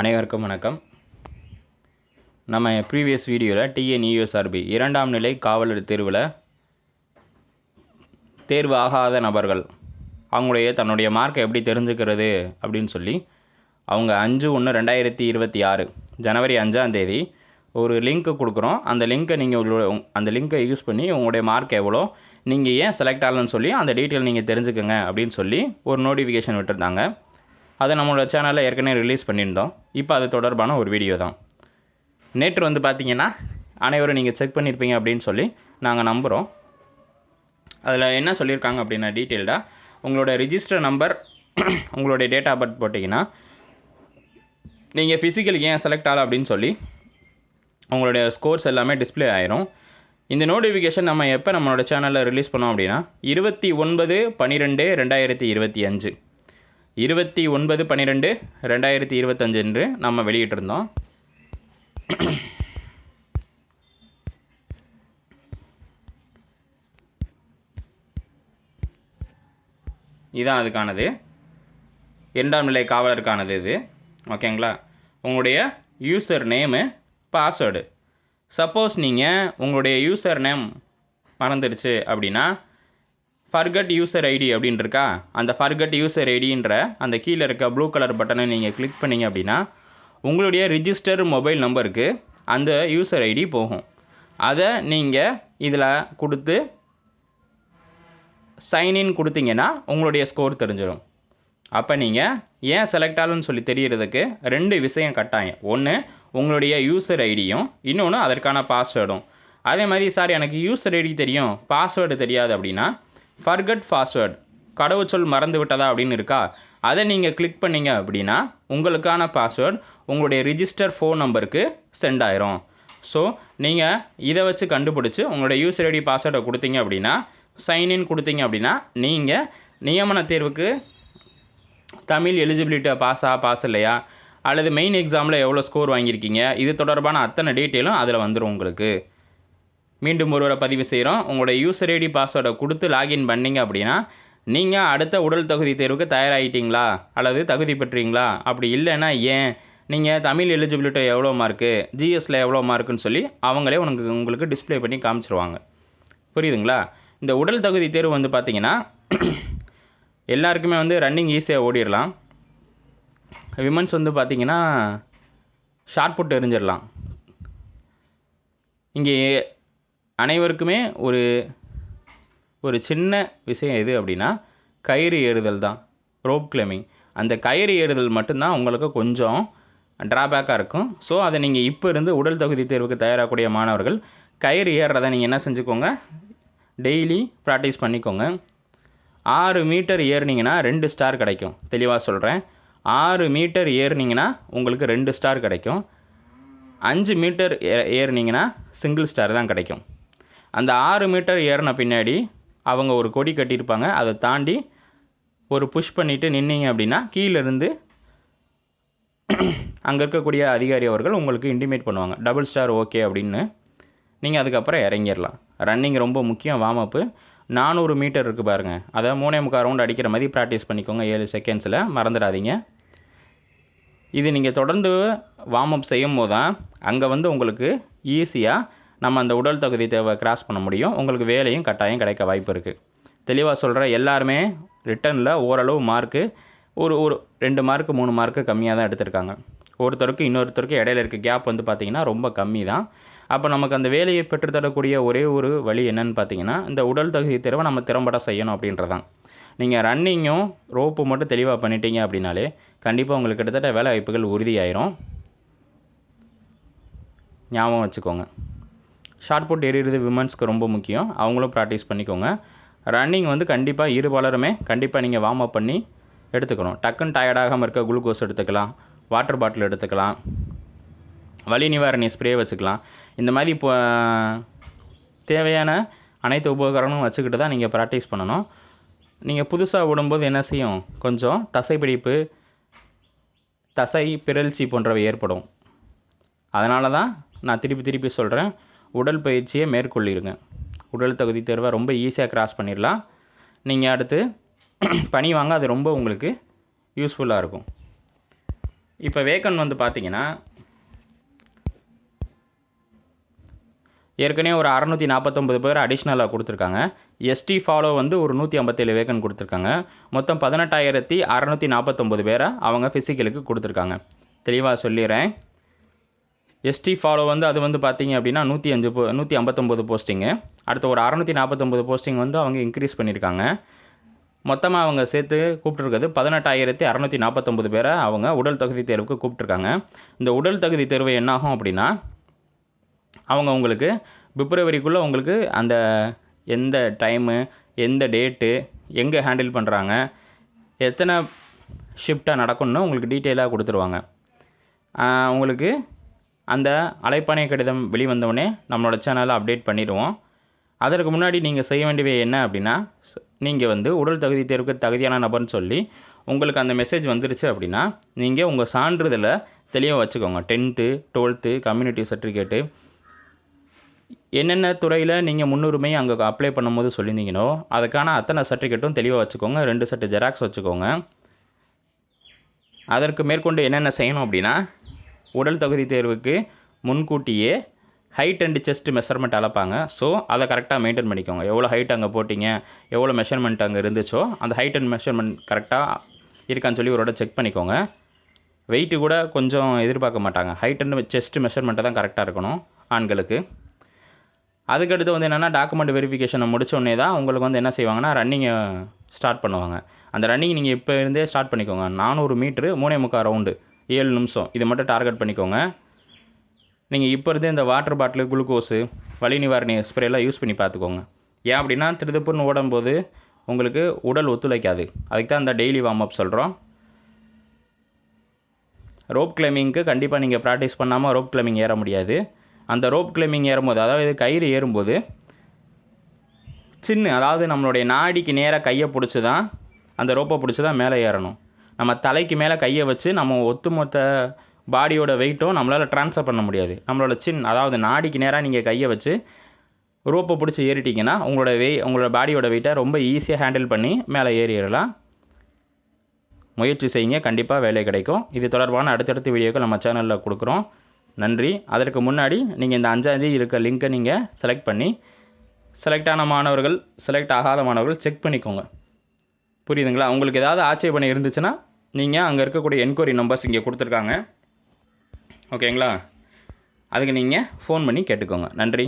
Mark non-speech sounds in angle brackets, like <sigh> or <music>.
அனைவருக்கும் வணக்கம். நம்ம ப்ரீவியஸ் வீடியோவில் டிஎன்இஎஸ்ஆர்பி இரண்டாம் நிலை காவலர் தேர்வில் தேர்வு ஆகாத நபர்கள் அவங்களுடைய தன்னுடைய மார்க்கை எப்படி தெரிஞ்சுக்கிறது அப்படின்னு சொல்லி அவங்க அஞ்சு ஒன்று ரெண்டாயிரத்தி இருபத்தி ஆறு ஜனவரி அஞ்சாம் தேதி ஒரு லிங்க்கு கொடுக்குறோம். அந்த லிங்க்கை நீங்கள் உங்களோட அந்த லிங்க்கை யூஸ் பண்ணி உங்களுடைய மார்க் எவ்வளோ நீங்கள் ஏன் செலக்ட் ஆகலன்னு சொல்லி அந்த டீட்டெயில் நீங்கள் தெரிஞ்சுக்கோங்க அப்படின்னு சொல்லி ஒரு நோட்டிஃபிகேஷன் விட்டுருந்தாங்க. அதை நம்மளோட சேனலில் ஏற்கனவே ரிலீஸ் பண்ணியிருந்தோம். இப்போ அது தொடர்பான ஒரு வீடியோ தான். நேற்று வந்து பார்த்தீங்கன்னா அனைவரும் நீங்கள் செக் பண்ணியிருப்பீங்க அப்படின்னு சொல்லி நாங்கள் நம்புகிறோம் அதில் என்ன சொல்லியிருக்காங்க அப்படின்னா டீட்டெயில்டாக உங்களோட ரிஜிஸ்டர் நம்பர் <clears throat> உங்களுடைய டேட் ஆஃப் பர்த் போட்டிங்கன்னா நீங்கள் ஃபிசிக்கல் ஏன் செலக்ட் ஆகலை அப்படின்னு சொல்லி உங்களுடைய ஸ்கோர்ஸ் எல்லாமே டிஸ்ப்ளே ஆயிரும். இந்த நோட்டிஃபிகேஷன் நம்ம எப்போ நம்மளோட சேனலில் ரிலீஸ் பண்ணோம் அப்படின்னா இருபத்தி ஒன்பது பன்னிரெண்டு ரெண்டாயிரத்தி இருபத்தி அஞ்சு. இருபத்தி ஒன்பது பன்னிரெண்டு ரெண்டாயிரத்தி இருபத்தஞ்சு என்று நம்ம வெளியிட்டிருந்தோம். இதுதான் அதுக்கானது. இரண்டாம் நிலை காவலருக்கானது இது. ஓகேங்களா? உங்களுடைய யூசர் நேமு பாஸ்வேர்டு சப்போஸ் நீங்கள் உங்களுடைய யூசர் நேம் மறந்துடுச்சு அப்படின்னா ஃபர்கட் யூசர் ஐடி அப்படின்னு இருக்கா? அந்த ஃபர்கட் யூசர் ஐடின்ற அந்த கீழே இருக்க ப்ளூ கலர் பட்டனை நீங்கள் கிளிக் பண்ணீங்க அப்படின்னா உங்களுடைய ரிஜிஸ்டர் மொபைல் நம்பருக்கு அந்த யூசர் ஐடி போகும். அதை நீங்கள் இதில் கொடுத்து சைன்இன் கொடுத்தீங்கன்னா உங்களுடைய ஸ்கோர் தெரிஞ்சிடும் அப்போ நீங்கள் ஏன் செலக்ட் ஆகலன்னு சொல்லி தெரியறதுக்கு ரெண்டு விஷயம் கட்டாயம். ஒன்று உங்களுடைய யூசர் ஐடியும் இன்னொன்று அதற்கான பாஸ்வேர்டும் அதே மாதிரி சார் எனக்கு யூசர் ஐடி தெரியும். பாஸ்வேர்டு தெரியாது அப்படின்னா ஃபர்கட் பாஸ்வேர்டு கடவுச்சொல் மறந்து விட்டதா அப்படின்னு இருக்கா? அதை நீங்கள் கிளிக் பண்ணீங்க அப்படின்னா உங்களுக்கான பாஸ்வேர்டு உங்களுடைய ரிஜிஸ்டர் ஃபோன் நம்பருக்கு சென்ட் ஆயிரும். ஸோ நீங்கள் இதை வச்சு கண்டுபிடிச்சி உங்களுடைய யூசர் ஐடி பாஸ்வேர்டை கொடுத்தீங்க அப்படின்னா சைன்இன் கொடுத்தீங்க அப்படின்னா நீங்கள் நியமன தேர்வுக்கு தமிழ் எலிஜிபிலிட்டியை பாஸா பாஸ் இல்லையா? அல்லது மெயின் எக்ஸாமில் எவ்வளோ ஸ்கோர் வாங்கியிருக்கீங்க? இது தொடர்பான அத்தனை டீட்டெயிலும் அதில் வந்துடும் உங்களுக்கு. மீண்டும் ஒருவரை பதிவு செய்கிறோம். உங்களோட யூசர் ஐடி பாஸ்வேர்டை கொடுத்து லாகின் பண்ணிங்க அப்படின்னா நீங்கள் அடுத்த உடல் தகுதி தேர்வுக்கு தயாராகிட்டீங்களா அல்லது தகுதி பெற்றீங்களா? அப்படி இல்லைன்னா ஏன்? நீங்கள் தமிழ் எலிஜிபிலிட்டி எவ்வளோ மார்க்கு ஜிஎஸ்சில் எவ்வளோ மார்க்குன்னு சொல்லி அவங்களே உனக்கு உங்களுக்கு டிஸ்ப்ளே பண்ணி காமிச்சிருவாங்க. புரியுதுங்களா? இந்த உடல் தகுதி தேர்வு வந்து பார்த்திங்கன்னா <clears throat> எல்லாருக்குமே வந்து ரன்னிங் ஈஸியாக ஓடிடலாம் விமன்ஸ் வந்து பார்த்தீங்கன்னா ஷார்ட் புட் எரிஞ்சிடலாம் இங்கே அனைவருக்குமே ஒரு ஒரு சின்ன விஷயம் எது அப்படின்னா கயிறு ஏறுதல் தான் ரோப் கிளைமிங் அந்த கயிறு ஏறுதல் மட்டும்தான் உங்களுக்கு கொஞ்சம் ட்ராபேக்காக இருக்கும். ஸோ அதை நீங்கள் இப்போ இருந்து உடல் தகுதி தேர்வுக்கு தயாராகக்கூடிய மாணவர்கள் கயிறு ஏறுறதை நீங்கள் என்ன செஞ்சுக்கோங்க? டெய்லி ப்ராக்டிஸ் பண்ணிக்கோங்க. ஆறு மீட்டர் ஏறுனீங்கன்னா ரெண்டு ஸ்டார் கிடைக்கும். தெளிவாக சொல்கிறேன் ஆறு மீட்டர் ஏறுனீங்கன்னா உங்களுக்கு ரெண்டு ஸ்டார் கிடைக்கும். அஞ்சு மீட்டர் ஏ ஏறுனீங்கன்னா சிங்கிள் ஸ்டார் தான் கிடைக்கும். அந்த ஆறு மீட்டர் ஏறின பின்னாடி அவங்க ஒரு கொடி கட்டியிருப்பாங்க. அதை தாண்டி ஒரு புஷ் பண்ணிவிட்டு நின்னீங்க அப்படின்னா கீழேருந்து அங்கே இருக்கக்கூடிய அதிகாரி அவர்கள் உங்களுக்கு இன்டிமேட் பண்ணுவாங்க. டபுள் ஸ்டார் ஓகே அப்படின்னு. நீங்கள் அதுக்கப்புறம் இறங்கிடலாம். ரன்னிங் ரொம்ப முக்கியம் வார்ம் அப்பு நானூறு மீட்டர் இருக்குது பாருங்கள் அதை மூணே முக்கால் ரவுண்ட் அடிக்கிற மாதிரி ப்ராக்டிஸ் பண்ணிக்கோங்க. ஏழு செகண்ட்ஸில் மறந்துடாதீங்க. இது நீங்கள் தொடர்ந்து வார்ம் அப் செய்யும் போது தான் அங்கே வந்து உங்களுக்கு ஈஸியாக நம்ம அந்த உடல் தகுதி தேவை கிராஸ் பண்ண முடியும். உங்களுக்கு வேலையும் கட்டாயம் கிடைக்க வாய்ப்பு இருக்குது தெளிவாக சொல்கிற எல்லாருமே ரிட்டனில் ஓரளவு மார்க்கு ஒரு ஒரு ரெண்டு மார்க்கு மூணு மார்க்கு கம்மியாக தான் எடுத்திருக்காங்க. ஒருத்தருக்கு இன்னொருத்தருக்கு இடையில இருக்க கேப் வந்து பார்த்திங்கன்னா ரொம்ப கம்மி தான். அப்போ நமக்கு அந்த வேலையை பெற்றுத்தரக்கூடிய ஒரே ஒரு வழி என்னன்னு பார்த்தீங்கன்னா இந்த உடல் தகுதி தேர்வை நம்ம திறம்பட செய்யணும் அப்படின்றதான். நீங்கள் ரன்னிங்கும் ரோப்பு மட்டும் தெளிவாக பண்ணிட்டீங்க அப்படின்னாலே கண்டிப்பாக உங்களுக்கு கிட்டத்தட்ட வேலை வாய்ப்புகள் உறுதியாயிரும். ஞாபகம் வச்சுக்கோங்க. ஷார்ட் புட் எறிகிறது விமன்ஸ்க்கு ரொம்ப முக்கியம். அவங்களும் ப்ராக்டிஸ் பண்ணிக்கோங்க. ரன்னிங் வந்து கண்டிப்பாக இரு பலருமே கண்டிப்பாக நீங்கள் வார்ம் அப் பண்ணி எடுத்துக்கணும். டக்குன்னு டயர்டாகாமல் இருக்க குளுக்கோஸ் எடுத்துக்கலாம். வாட்டர் பாட்டில் எடுத்துக்கலாம். வலி நிவாரணி ஸ்ப்ரே வச்சுக்கலாம். இந்த மாதிரி இப்போ தேவையான அனைத்து உபகரணமும் வச்சுக்கிட்டு தான் நீங்கள் ப்ராக்டிஸ் பண்ணணும். நீங்கள் புதுசாக விடும்போது என்ன செய்யும்? கொஞ்சம் தசைப்பிடிப்பு தசை பிறழ்ச்சி போன்றவை ஏற்படும். அதனால தான் நான் திருப்பி திருப்பி சொல்கிறேன் உடல் பயிற்சியை மேற்கொள்ளிருங்க. உடல் தகுதி தேர்வை ரொம்ப ஈஸியாக கிராஸ் பண்ணிடலாம். நீங்கள் அடுத்து <clears throat> பணி வாங்க அது ரொம்ப உங்களுக்கு யூஸ்ஃபுல்லாக இருக்கும். இப்போ வேக்கன் வந்து பார்த்தீங்கன்னா ஏற்கனவே ஒரு அறநூற்றி நாற்பத்தொம்பது பேர் அடிஷ்னலாக கொடுத்துருக்காங்க. எஸ்டி ஃபாலோ வந்து ஒரு நூற்றி ஐம்பத்தேழு வேக்கன் கொடுத்துருக்காங்க. மொத்தம் பதினெட்டாயிரத்தி அறநூற்றி நாற்பத்தொம்பது பேரை அவங்க ஃபிசிக்கலுக்கு கொடுத்துருக்காங்க. தெளிவாக சொல்லிடுறேன். எஸ்டி ஃபாலோ வந்து அது வந்து பார்த்தீங்க அப்படின்னா நூற்றி அஞ்சு போ நூற்றி ஐம்பத்தொம்போது போஸ்டிங்கு அடுத்து ஒரு அறநூற்றி நாற்பத்தொம்பது போஸ்டிங் வந்து அவங்க இன்க்ரீஸ் பண்ணியிருக்காங்க. மொத்தமாக அவங்க சேர்த்து கூப்பிட்ருக்கிறது பதினெட்டாயிரத்தி அறநூற்றி நாற்பத்தொம்பது பேரை அவங்க உடல் தகுதி தேர்வுக்கு கூப்பிட்ருக்காங்க இந்த உடல் தகுதி தேர்வு என்னாகும் அப்படின்னா அவங்க உங்களுக்கு பிப்ரவரிக்குள்ளே உங்களுக்கு அந்த எந்த டைமு எந்த டேட்டு எங்கே ஹேண்டில் பண்ணுறாங்க எத்தனை ஷிஃப்டாக நடக்கணும்னு உங்களுக்கு டீட்டெயிலாக கொடுத்துருவாங்க. உங்களுக்கு அந்த அலைப்பானை கடிதம் வெளிவந்தவுடனே நம்மளோட சேனலை அப்டேட் பண்ணிடுவோம். அதற்கு முன்னாடி நீங்கள் செய்ய வேண்டியவை என்ன அப்படின்னா நீங்கள் வந்து உடல் தகுதி தேர்வுக்கு தகுதியான நபர்னு சொல்லி உங்களுக்கு அந்த மெசேஜ் வந்துருச்சு அப்படின்னா நீங்கள் உங்கள் சான்றிதழை தெளிவாக வச்சுக்கோங்க. டென்த்து டுவெல்த்து கம்யூனிட்டி சர்டிஃபிகேட்டு என்னென்ன துறையில் நீங்கள் முன்னுரிமை அங்கே அப்ளை பண்ணும்போது சொல்லியிருந்தீங்களோ அதுக்கான அத்தனை சர்டிஃபிகேட்டும் தெளிவாக வச்சுக்கோங்க. ரெண்டு செட்டு ஜெராக்ஸ் வச்சுக்கோங்க. அதற்கு மேற்கொண்டு என்னென்ன செய்யணும் அப்படின்னா உடல் தகுதி தேர்வுக்கு முன்கூட்டியே ஹைட் அண்ட் செஸ்ட் மெஷர்மெண்ட் அளப்பாங்க. ஸோ அதை கரெக்டாக மெயின்டைன் பண்ணிக்கோங்க. எவ்வளோ ஹைட் அங்கே போட்டிங்க எவ்வளோ மெஷர்மெண்ட் அங்கே இருந்துச்சோ அந்த ஹைட் அண்ட் மெஷர்மெண்ட் கரெக்டாக இருக்கான்னு சொல்லி ஒரு செக் பண்ணிக்கோங்க. வெயிட்டு கூட கொஞ்சம் எதிர்பார்க்க மாட்டாங்க. ஹைட் அண்ட் செஸ்ட் மெஷர்மெண்ட்டை தான் கரெக்டாக இருக்கணும் ஆண்களுக்கு. அதுக்கடுத்து வந்து என்னென்னா டாக்குமெண்ட் வெரிஃபிகேஷனை முடித்தோடனே தான் உங்களுக்கு வந்து என்ன செய்வாங்கன்னா ரன்னிங்கை ஸ்டார்ட் பண்ணுவாங்க. அந்த ரன்னிங் நீங்கள் இப்போ இருந்தே ஸ்டார்ட் பண்ணிக்கோங்க. நானூறு மீட்ரு மூணே முக்கால் ரவுண்டு ஏழு நிமிஷம். இது மட்டும் டார்கெட் பண்ணிக்கோங்க. நீங்கள் இப்போ இருந்தே இந்த வாட்டர் பாட்டிலு குளுக்கோஸு வலி நிவாரணி ஸ்ப்ரேலாம் யூஸ் பண்ணி பார்த்துக்கோங்க. ஏன் அப்படின்னா திருதுப்புன்னு ஓடும்போது உங்களுக்கு உடல் ஒத்துழைக்காது. அதுக்கு தான் இந்த டெய்லி வார்ம் அப் சொல்கிறோம் ரோப் கிளைம்பிங்க்கு கண்டிப்பாக நீங்கள் ப்ராக்டிஸ் பண்ணாமல் ரோப் கிளைம்பிங் ஏற முடியாது. அந்த ரோப் கிளைம்பிங் ஏறும்போது அதாவது கயிறு ஏறும்போது சின்ன அதாவது நம்மளுடைய நாடிக்கு நேராக கையை பிடிச்சி தான் அந்த ரோப்பை பிடிச்சி தான் மேலே ஏறணும். நம்ம தலைக்கு மேலே கையை வச்சு நம்ம ஒட்டுமொத்த பாடியோட வெயிட்டும் நம்மளால் ட்ரான்ஸ்ஃபர் பண்ண முடியாது. நம்மளோட சின் அதாவது நாடிக்கு நேராக நீங்கள் கையை வச்சு ரோப்பை பிடிச்சி ஏறிட்டீங்கன்னா உங்களோட வெய் உங்களோட பாடியோட வெயிட்டை ரொம்ப ஈஸியாக ஹேண்டில் பண்ணி மேலே ஏறிடலாம். முயற்சி செய்யுங்க. கண்டிப்பாக வேலை கிடைக்கும். இது தொடர்பான அடுத்தடுத்த வீடியோக்கள் நம்ம சேனலில் கொடுக்குறோம். நன்றி. அதற்கு முன்னாடி நீங்கள் இந்த அஞ்சாந்தேதி இருக்க லிங்க்கை நீங்கள் செலக்ட் பண்ணி செலக்ட் ஆன மாணவர்கள் செலக்ட் ஆகாத மாணவர்கள் செக் பண்ணிக்கோங்க. புரியுதுங்களா? உங்களுக்கு ஏதாவது ஆட்சேபனை இருந்துச்சுன்னா நீங்கள் அங்கே இருக்கக்கூடிய என்கொயரி நம்பர்ஸ் இங்கே கொடுத்துருக்காங்க. ஓகேங்களா அதுக்கு நீங்கள் ஃபோன் பண்ணி கேட்டுக்கோங்க. நன்றி.